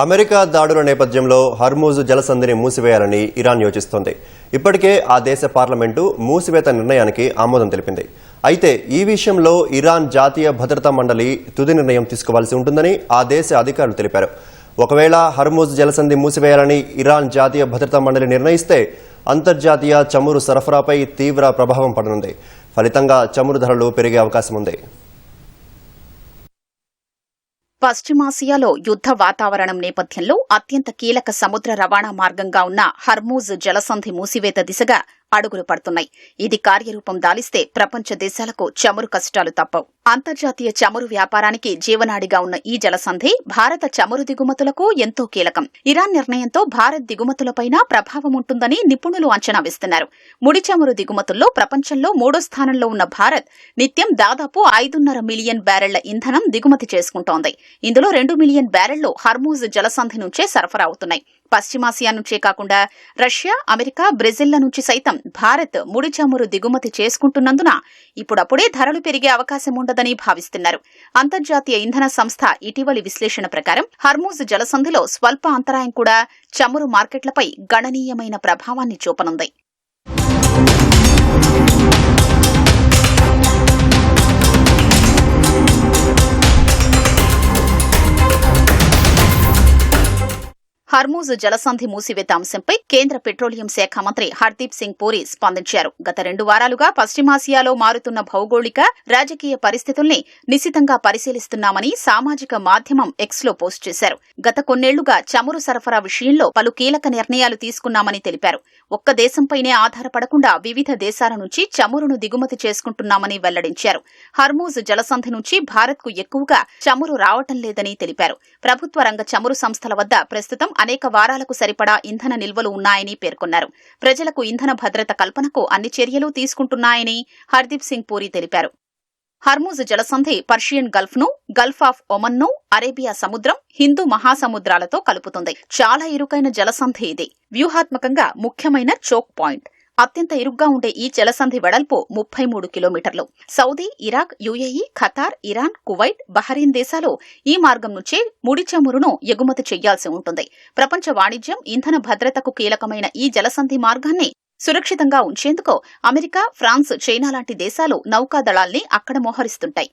America దాడుల నేపథ్యంలో Hormuz జలసంధిని మూసివేయాలని Iran యోచిస్తోంది. ఇప్పటికే ఆ దేశ పార్లమెంటు మూసివేత నిర్ణయానికి ఆమోదం తెలిపింది. అయితే ఈ విషయంలో ఇరాన్ జాతీయ భద్రతా మండలి తుది నిర్ణయం తీసుకోవాల్సి ఉంటుందని ఆ దేశ అధికారులు తెలిపారు. ఒకవేళ హర్మూజ్ జలసంధి మూసివేయాలని ఇరాన్ జాతీయ భద్రతా మండలి నిర్ణయిస్తే అంతర్జాతీయ చమురు సరఫరాపై తీవ్ర ప్రభావం పడనుంది. ఫలితంగా చమురు ధరలు పెరిగే అవకాశం ఉంది. పశ్చిమాసియాలో యుద్ధ వాతావరణం నేపథ్యంలో అత్యంత కీలక సముద్ర రవాణా మార్గంగా ఉన్న హర్మూజ్ జలసంధి మూసివేత దిశగా అడుగులు పడుతున్నాయి. ఇది కార్యరూపం దాలిస్తే ప్రపంచ దేశాలకు చమురు కష్టాలు తప్పవు. అంతర్జాతీయ చమురు వ్యాపారానికి జీవనాడిగా ఉన్న ఈ జలసంధి భారత చమురు దిగుమతులకు ఎంతో కీలకం. ఇరాన్ నిర్ణయంతో భారత్ దిగుమతులపైన ప్రభావం ఉంటుందని నిపుణులు అంచనా వేస్తున్నారు. ముడి చమురు దిగుమతుల్లో ప్రపంచంలో మూడో స్థానంలో ఉన్న భారత్ నిత్యం దాదాపు ఐదున్నర మిలియన్ బ్యారెళ్ళ ఇంధనం దిగుమతి చేసుకుంటోంది. ఇందులో రెండు మిలియన్ బ్యారెళ్ళు హర్మూజ్ జలసంధి నుంచే సరఫరా అవుతున్నాయి. పశ్చిమాసియా నుంచే కాకుండా రష్యా అమెరికా బ్రెజిల్ల నుంచి సైతం భారత్ ముడి చమురు దిగుమతి చేసుకుంటున్నందున ఇప్పుడప్పుడే ధరలు పెరిగే అవకాశం ఉండదని భావిస్తున్నారు. అంతర్జాతీయ ఇంధన సంస్థ ఇటీవలి విశ్లేషణ ప్రకారం హర్మూజ్ జలసంధిలో స్వల్ప అంతరాయం కూడా చమురు మార్కెట్లపై గణనీయమైన ప్రభావాన్ని చూపనుంది. హర్మూజ్ జలసంధి మూసివేత అంశంపై కేంద్ర పెట్రోలియం శాఖ మంత్రి హర్దీప్ సింగ్ పూరి స్పందించారు. గత రెండు వారాలుగా పశ్చిమాసియాలో మారుతున్న భౌగోళిక రాజకీయ పరిస్థితుల్ని నిశితంగా పరిశీలిస్తున్నామని సామాజిక మాధ్యమం ఎక్స్లో పోస్ట్ చేశారు. గత కొన్నేళ్ళుగా చమురు సరఫరా విషయంలో పలు కీలక నిర్ణయాలు తీసుకున్నామని తెలిపారు. ఒక్క దేశంపైనే ఆధారపడకుండా వివిధ దేశాల నుంచి చమురును దిగుమతి చేసుకుంటున్నామని వెల్లడించారు. హర్మూజ్ జలసంధి నుంచి భారత్కు ఎక్కువగా చమురు రావటం లేదని తెలిపారు. ప్రభుత్వ రంగ చమురు సంస్థల వద్ద ప్రస్తుతం అనేక వారాలకు సరిపడా ఇంధన నిల్వలు ఉన్నాయని పేర్కొన్నారు. ప్రజలకు ఇంధన భద్రత కల్పనకు అన్ని చర్యలు తీసుకుంటున్నాయని హర్దీప్ సింగ్ పూరి తెలిపారు. హర్మూజ్ జలసంధి పర్షియన్ గల్ఫ్ను గల్ఫ్ ఆఫ్ ఒమన్ను అరేబియా సముద్రం హిందూ మహాసముద్రాలతో కలుపుతుంది. చాలా ఇరుకైన జలసంధి ఇది. వ్యూహాత్మకంగా ముఖ్యమైన చోక్ పాయింట్. అత్యంత ఇరుగ్గా ఉండే ఈ జలసంధి వెడల్పు ముప్పై మూడు కిలోమీటర్లు. Saudi Iraq UAE Qatar Iran Kuwait Bahrain దేశాలు ఈ మార్గం నుంచే ముడి చమురును ఎగుమతి చేయాల్సి ఉంటుంది. ప్రపంచ వాణిజ్యం ఇంధన భద్రతకు కీలకమైన ఈ జలసంధి మార్గాన్ని సురక్షితంగా ఉంచేందుకు అమెరికా ఫ్రాన్స్ చైనా లాంటి దేశాలు నౌకాదళాల్ని అక్కడ మోహరిస్తుంటాయి.